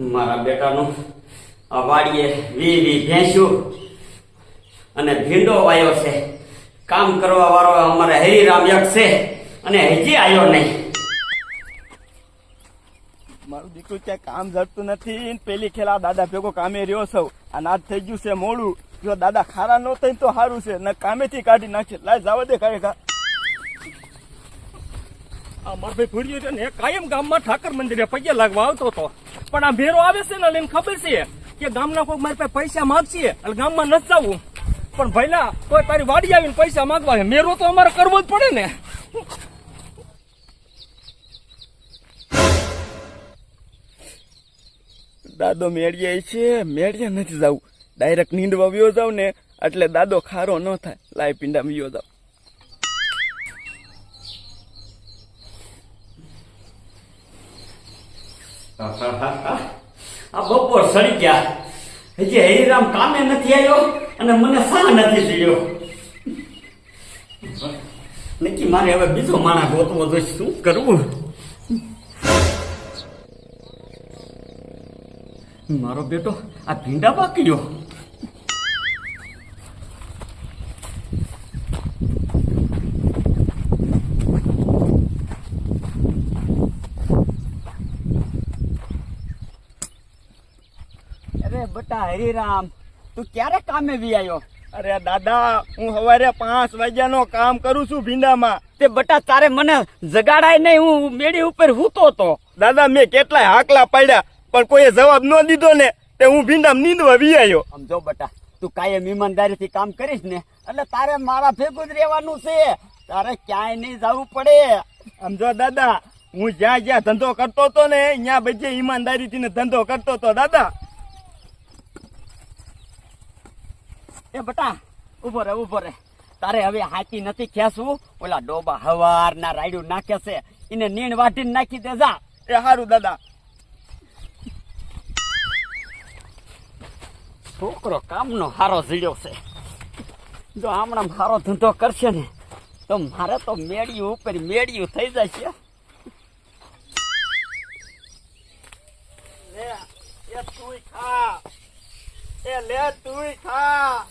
મારા બેટાનું વાડીએ વી વી ભેંસ્યું અને ભીંડો વાયો છે. કામ કરવા વાળો અમારે હરિરામ એક છે અને હજી આવ્યો નહીં. મારું દીકરું ક્યાંય કામ જડતું નથી પેલી ખેલા દાદા ભેગો કામે રહ્યો સૌ આ નાદ થઈ ગયું છે મોડું. જો દાદા ખારા ન થઈ તો સારું છે. ને કામેથી કાઢી નાખશે લાય, જવા દે કાંઈ કા આ મારો ભાઈ ભૂર્યો છે ને કાયમ ગામમાં ઠાકર મંદિરે પગે લાગવા આવતો હતો. પણ આ ભેરો આવે છે ને, એટલે ખબર છે કે ગામના કોઈ મારી પાસે પૈસા માંગશે, એટલે ગામમાં નથી જવું. પણ ભઈલા તારી વાડી આવીને પૈસા માંગવા છે. મેરો તો અમારે કરવો જ પડે ને. દાદો મેળીએ છે મેળીએ નથી જવું. ડાયરેક્ટ નીંદવા વ્યો જાવ ને, એટલે દાદો ખારો ન થાય. લાય પિંડા વ્યો જાવ. આ બપોર સડી ગયા. હજી હરિરામ કામે નથી આવ્યો અને મને સા નથી દીધો નક્કી મારે હવે બીજો માણસ ગોતવો જોઈશ. શું કરવું? મારો બેટો, આ ભીંડા બાકી અરે બટા હરિરામ તું ક્યારે કામે વી આવ્યો અરે દાદા હું સવારે પાંચ વાગ્યાનો કામ કરું છું ભીંડામાં. તે બટા તારે મને જગાડાય નહીં હું મેળી ઉપર હૂતો તો. દાદા મેં કેટલાય હાકલા પાડ્યા પણ કોઈએ જવાબ ન દીધો ને તે હું ભીંડામાં નીંદવા વી આવ્યો સમજો બટા તું કાયમ ઈમાનદારીથી કામ કરીશ ને એટલે તારે મારા ભેગું જ રહેવાનું છે. તારે ક્યાંય નહીં જવું પડે. સમજો દાદા હું જ્યાં જ્યાં ધંધો કરતો હતો ને ત્યાં બધે ઈમાનદારીથી થી ધંધો કરતો હતો દાદા. એ બટા ઊભો રે ઊભો રે. તારે હવે હાચી નથી ખેસવું ઓલા ડોબા હવાર ના રાયડું નાખે છે. એને નીણ વાટીને નાખી દે જા. એ સારું દાદા. છોકરો કામનો હારો ઝીડ્યો છે. જો હમણાં હારો ધંધો કરશે ને તો મારે તો મેળિયું ઉપર મેળિયું થઈ જશે. લે એ તુંય ખા. એ લે તુંય ખા.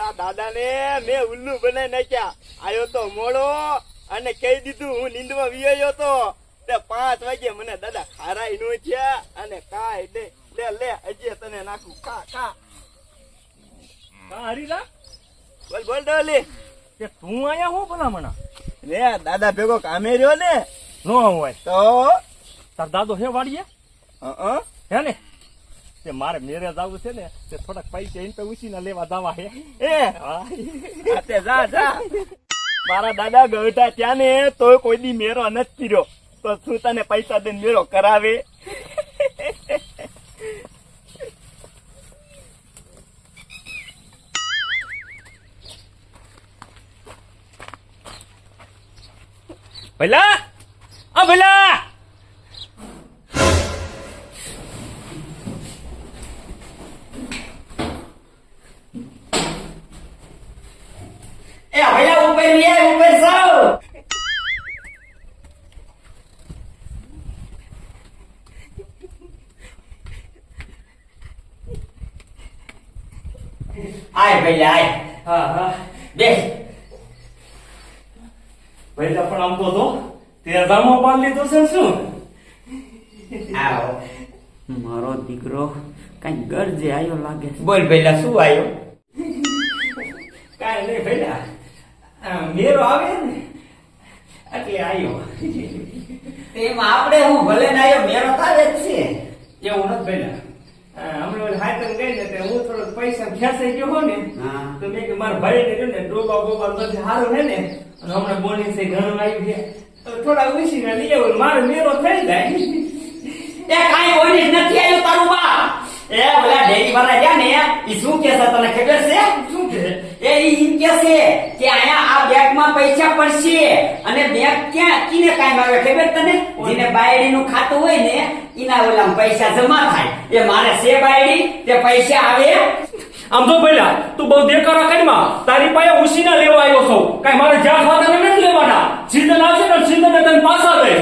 ઓલા દાદા ને મેં ઉલ્લુ બનાવી નાખ્યા. આવ્યો તો મોડો અને કહી દીધું હું નીંદમાં વિયો તો. તે પાંચ વાગે મને દાદા ખારાઈ નો થયા અને કાય દે લે લે અજે તને નાખું. ખા ખા. હા હરીલા? બોલ બોલ ડોલી. કે તું અહીંયા હું ભલામણા? લે દાદા ભેગો કામે રહ્યો ને. નો હોય. તો? તાર દાદો હે વાડીએ? હે ને? તે મારે મેરેજ આવું છે ને તે થોડાક પૈસા એને ઉછીને લેવા દાવા હે. એ તે જા જા. મારા દાદા ગયોતા ત્યાં ને તો કોઈ દી મેરો નથી પીર્યો તો શું તને પૈસા દઈને મેરો કરાવે? ભલા? આ ભલા! એ ભૈયા ઉપર લે ઉપર સૌ આય ભૈયા આય. હા હા. બેસ. ભલા પણ આમ તો તો તે દામો પાડ લીધો છે શું? આવો. મારો દીકરો કઈ ગરજે આવ્યો લાગે બોલ ભૈલા શું આવ્યો કાંઈ નહીં ભલા મેરો આવે ને એટલે આવ્યો એમાં આપણે હું ભલે ને આવ્યો મેરો થાય જ છે. એવું નથી ભલા હમણાં હાથમ ગઈ ને હું થોડો પૈસા ખેંચાઈ ગયો ને હા. તો મેં કે મારા ભાઈ ને ને ડોબા બોબા બધું સારું હે ને. અને હમણાં બોની છે ઘણું આવ્યું ગયા તો થોડા લઈ આવું મારો મેરો થઈ જાય. એ કાંઈ નથી આવ્યો તારું બા એ ઓલા ડેરી વાળા રહ્યા ને ઈ શું કે છે તને ખબર છે? શું કે એ ઈ એમ કે છે કે અહીંયા આ બેગમાં પૈસા પડશે અને બેગ ક્યાં કીને કાંઈ આવે ખબર તને? જેને બાયડીનું ખાતું હોય ને એના ઓલા પૈસા જમા થાય. એ મારે છે બાયડી? તે પૈસા આવે? આમ તો ભલા તું બહુ દેખાડા કરીમાં તારી પાસે ઉછીના લેવા આવ્યો છો. કાંઈ મારે જ્યાં ખાતા નથી લેવાના. સીઝન આવશે ને સીઝન તને પાછા દે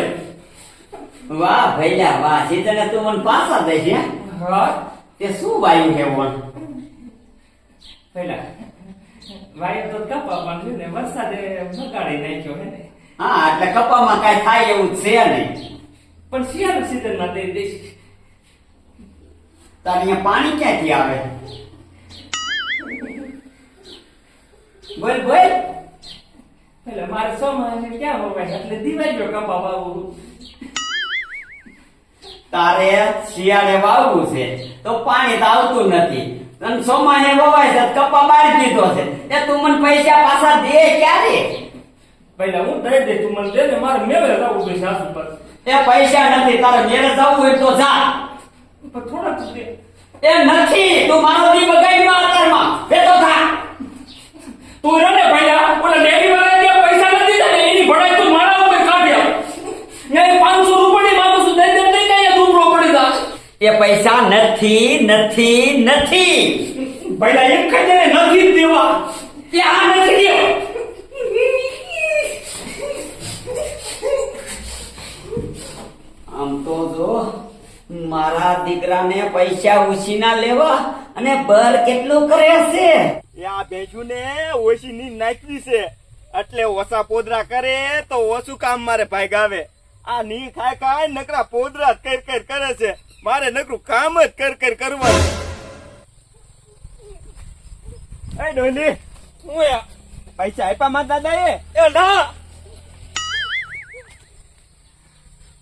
વાહ ભૈલા વાહ. સીધને તું મને પાછા દે છે હા. તે શું વાયુ હે વણ પેલા વાયુ તો કપામાં છે ને વરસાદે બગાડી નાખ્યો હે ને. હા એટલે કપામાં કાંઈ થાય એવું છે નહીં. પણ શિયાળુ સીઝનમાં દઈ દઈશ તાર અહીંયા પાણી ક્યાંથી આવે? બોલ બોલ. પેલા મારે સો મહિને ક્યાં હોવાય? એટલે દિવાળી કપા વાવું તારે શિયાળે વાવવું છે તો પાણી તો આવતું નથી. અને સોમાને વવાય છે કપા બાળી દીધો છે. એ તું મને પૈસા પાછા દે ક્યારે? પહેલા હું દઈ દે તું મને દે ને મારે મેળે જવું છે સાસુ પર એ પૈસા નથી તારે મેળે જવું હોય તો જા. થોડા દે એ નથી તું મારો દી બગાડીમાં એ બેઠો થા. તું રે ભાઈ ઓલા ડેરી એ પૈસા નથી નથી નથી. ભૈયા એમ ખાઈ દે નથી દેવા. કે આ નથી દેવો. આમ તો જો મારા દીકરાને પૈસા ઉછીના લેવા અને બર કેટલું કરે છે? એ આ ભેંસું ને ઓછી ની નાખવી છે. એટલે ઓછા પોદરા કરે તો ઓછું કામ મારે ભાઈ ગાવે આ ની ખાય ખાય નકરા પોદરા કર કર કરે છે. મારે નકરું કામ જ કર કર કરવાનું. એ ડોલી હું પૈસા આપ્યા મારા દાદા એ ના.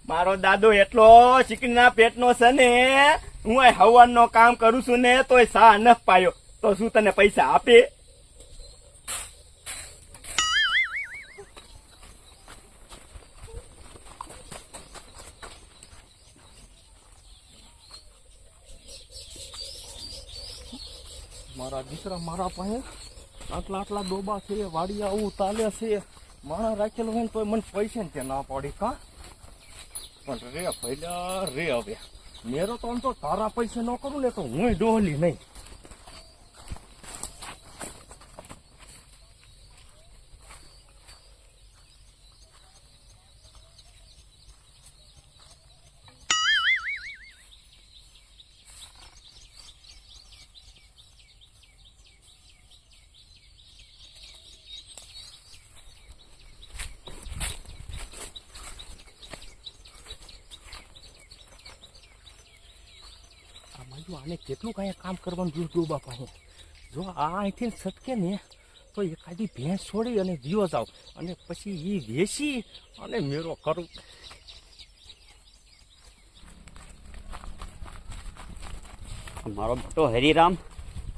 મારો દાદો એટલો ચીકણીના પેટનો છે ને હું હવન હવનનો કામ કરું છું ને તોય સા ન પાયો. તો શું તને પૈસા આપે? દીકરા મારા પાસે આટલા આટલા ડોબા છે વાડી આવું તાલે છે. માણા રાખેલો હોય ને તો મને પૈસા ને ત્યાં ના પાડી, કા? પણ રે પહેલા રે હવે. મેરો તો આમ તો તારા પૈસે ન કરું ને તો હું ડોહલી નહીં આમાં જો આને કેટલું કાંઈ કામ કરવાનું જોયું ડોબા પાસે જો આ અહીંથી છટકે ને, તો એકાદી ભેંસ છોડી અને જીવો જાવ. અને પછી એ વેચી અને મેરો કરું. મારો મોટો હરિરામ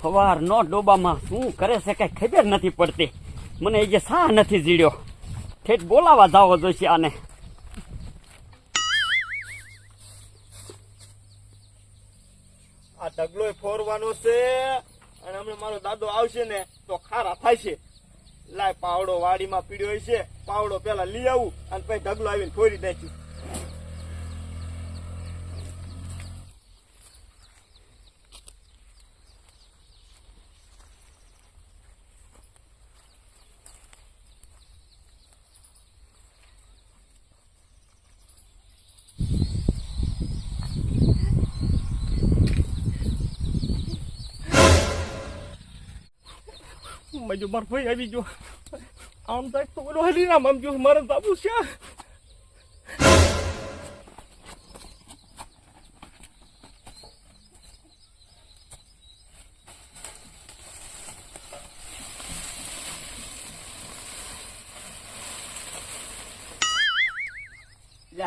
ફવાર નો ડોબામાં શું કરે છે કઈ ખબર નથી પડતી. મને એ જે સા નથી જીડ્યો ઠેઠ બોલાવા જાવો જોઈશે આને. આ ઢગલો ફોરવાનો છે અને હમણાં મારો દાદો આવશે ને તો ખારા થાય છે. લાય પાવડો વાડીમાં પીડ્યો છે પાવડો પેલા લઈ આવું અને પછી ઢગલો આવીને ફોરી નાખ્યું મેં જો મારો ભાઈ આવી ગયો. આમ થાય તો ઓલો હરીરામ આમ જો મારે બાબુ છે.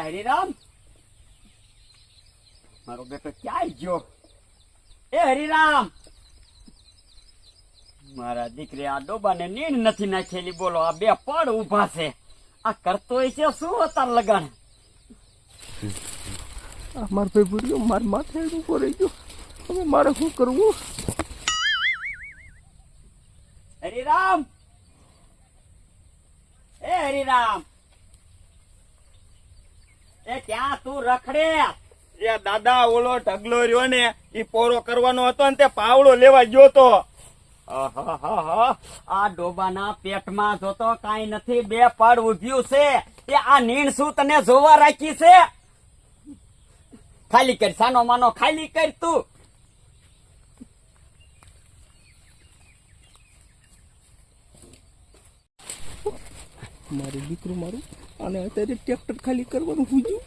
હરિરામ. મારો બેટો ક્યાંય ગયો? એ હરિરામ. મારા દીકરી આ ડોબાને નીણ નથી નાખેલી. બોલો આ બે પડ ઊભા છે. આ કરતો છે શું અતાર લગાણ મારો ભાઈ ભૂલ્યો માર માથે ઊભો રહી ગયો. હવે મારે શું કરવું? હરિરામ! એ હરિરામ! એ ક્યાં તું રખડે? એ દાદા ઓલો ઢગલો રહ્યો ને એ પોરો કરવાનો હતો ને તે પાવડો લેવા ગયો તો. આ ડોબાના પેટમાં જોતો કઈ નથી, બે પડ ઉભ્યું છે. એ આ નીણ શું તને જોવા રાખી છે? ખાલી કર, સાનો માનો, ખાલી કર તું. મારું દીકરું મારું અને અત્યારે ટ્રેક્ટર ખાલી કરવાનું પૂછ્યું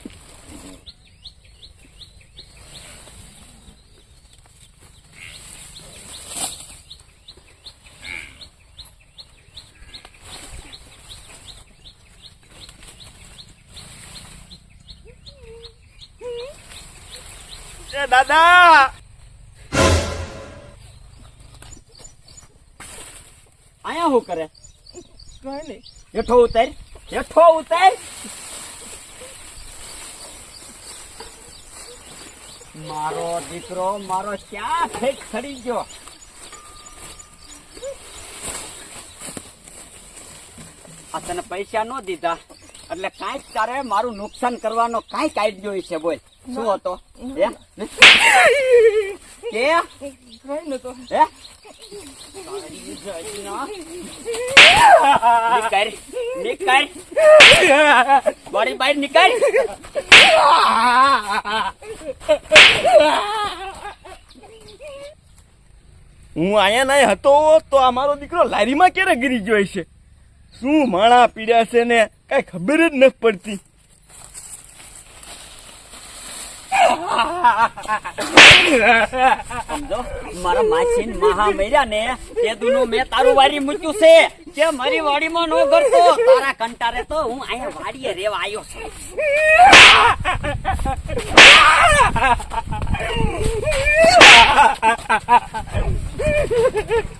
એ દાદા શું કરે હેઠો ઉતાર. હેઠો ઉતાર. મારો દીકરો મારો ક્યાં ફેક ખડી ગયો? આ તને પૈસા નો દીધા. એટલે કાંઈક તારે મારું નુકસાન કરવાનો કાંઈક આઈડિયો છે બોલ. શું હતો? હે? કે કઈ નતો હે નીકળ નીકળ મારી બહાર નીકળ હું અહીંયા નહીં હતો તો અમારો દીકરો લારીમાં ક્યારે ગીરી ગયો છે શું માણા પીડ્યા છે ને? કઈ ખબર જ નથી પડતી. સમજો? મારા માછીન મહા મર્યા ને, તે દુનો મેં તારું વાડી મૂક્યું છે. જે મારી વાડીમાં નો કરતો. તારા કંટારે તો હું અહીંયા વાડીએ રેવા આવ્યો છું.